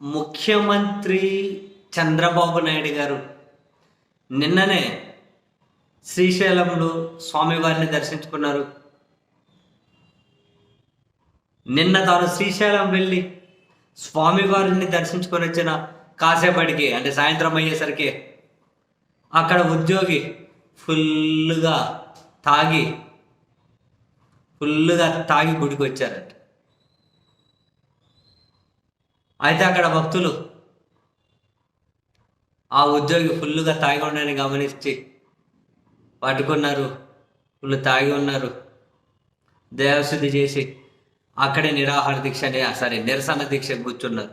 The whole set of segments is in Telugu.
ముఖ్యమంత్రి చంద్రబాబు నాయుడు గారు నిన్ననే శ్రీశైలంలో స్వామివారిని దర్శించుకున్నారు. నిన్న తాను శ్రీశైలం వెళ్ళి స్వామివారిని దర్శించుకొని వచ్చిన కాసేపటికి అంటే సాయంత్రం అయ్యేసరికి అక్కడ ఉద్యోగి ఫుల్గా తాగి ఫుల్గా తాగి గుడికి వచ్చారంట అయితే అక్కడ భక్తులు ఆ ఉద్యోగి ఫుల్గా తాగి ఉండని గమనించి పట్టుకున్నారు. ఫుల్ తాగి ఉన్నారు. దేవశుద్ధి చేసి అక్కడే నిరాహార దీక్ష సరే నిరసన దీక్ష కూర్చున్నారు.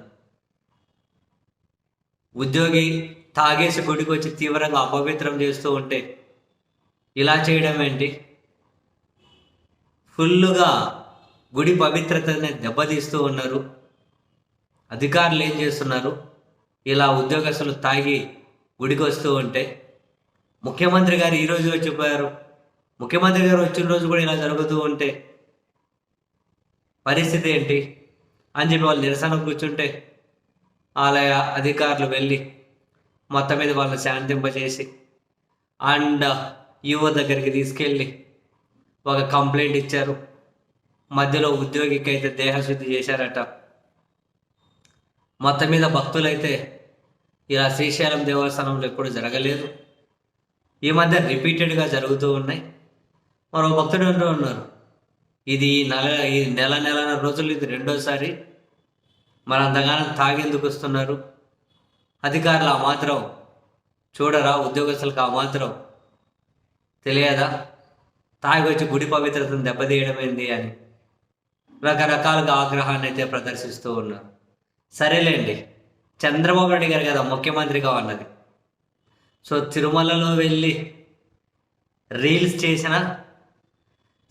ఉద్యోగి తాగేసి గుడికి వచ్చి తీవ్రంగా అపవిత్రం చేస్తూ ఉంటే ఇలా చేయడం ఏంటి? ఫుల్లుగా గుడి పవిత్రతనే దెబ్బతీస్తూ ఉన్నారు. అధికారులు ఏం చేస్తున్నారు? ఇలా ఉద్యోగస్తులు తాగి గుడికి వస్తూ ఉంటే ముఖ్యమంత్రి గారు ఈరోజు వచ్చిపోయారు ముఖ్యమంత్రి గారు వచ్చిన రోజు కూడా ఇలా జరుగుతూ ఉంటే పరిస్థితి ఏంటి? అని చెప్పి వాళ్ళు నిరసన కూర్చుంటే ఆలయ అధికారులు వెళ్ళి మొత్తం మీద వాళ్ళని శాంతింపజేసి అండ్ యువ దగ్గరికి తీసుకెళ్ళి ఒక కంప్లైంట్ ఇచ్చారు. మధ్యలో ఉద్యోగికి అయితే దేహశుద్ధి చేశారట. మొత్తం మీద భక్తులైతే ఇలా శ్రీశైలం దేవస్థానంలో ఎప్పుడు జరగలేదు. ఈ మధ్య రిపీటెడ్గా జరుగుతూ ఉన్నాయి. మరో భక్తుడు అంటూ ఉన్నారు. ఇది నెల ఈ నెల నెల రోజులు ఇది రెండోసారి. మన అంతగానం తాగేందుకు వస్తున్నారు. అధికారులు ఆ మాత్రం చూడరా ఉద్యోగస్తులకు ఆ మాత్రం తెలియదా? తాగి వచ్చి గుడి పవిత్రతను దెబ్బతీయడమైంది అని రకరకాలుగా ఆగ్రహాన్ని అయితే ప్రదర్శిస్తూ ఉన్నారు. సరేలేండి. చంద్రబాబు నాయుడు గారు కదా ముఖ్యమంత్రిగా ఉన్నది. సో తిరుమలలో వెళ్ళి రీల్స్ చేసిన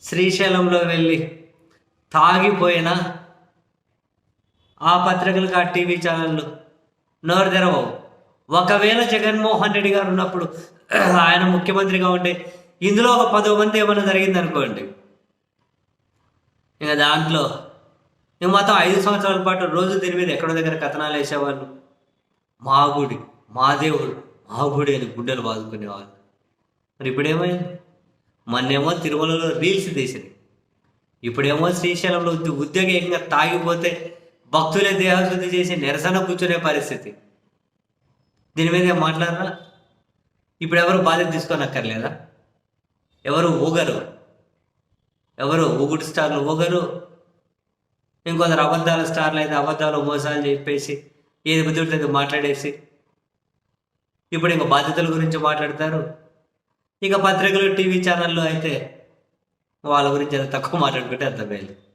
శ్రీశైలంలో వెళ్ళి తాగిపోయిన ఆ పత్రికలకు ఆ టీవీ ఛానళ్ళు నోరు తెరవవు. ఒకవేళ జగన్మోహన్ రెడ్డి గారు ఉన్నప్పుడు ఆయన ముఖ్యమంత్రిగా ఉంటే ఇందులో ఒక పదో మంది ఏమైనా జరిగింది అనుకోండి ఇంకా దాంట్లో ఇంక మొత్తం ఐదు సంవత్సరాల పాటు రోజు దీని మీద ఎక్కడో దగ్గర కథనాలు వేసేవాళ్ళు. మా గుడి మా దేవుడు మా గుడి అని గుడ్డలు బాదుకునేవాళ్ళు మరి ఇప్పుడేమైంది? మొన్నేమో తిరుమలలో రీల్స్ తీసింది. ఇప్పుడేమో శ్రీశైలంలో ఉద్యోగంగా తాగిపోతే భక్తులే దేహశుద్ధి చేసి నిరసన కూర్చునే పరిస్థితి. దీని మీద మాట్లాడరా? ఇప్పుడు ఎవరు బాధ్యత తీసుకోనక్కర్లేదా? ఎవరు ఊగరు? ఎవరు ఊగుడు స్టార్లు ఊగరు? ఇంకొందరు అబద్ధాల స్టార్లు అయితే అబద్ధాలు మోసాలు చెప్పేసి ఏది బుద్ధి మాట్లాడేసి ఇప్పుడు ఇంక బాధ్యతల గురించి మాట్లాడతారు. ఇక పత్రికలు టీవీ ఛానల్లో అయితే వాళ్ళ గురించి ఎంత తక్కువ మాట్లాడుకుంటే అంత మేలు.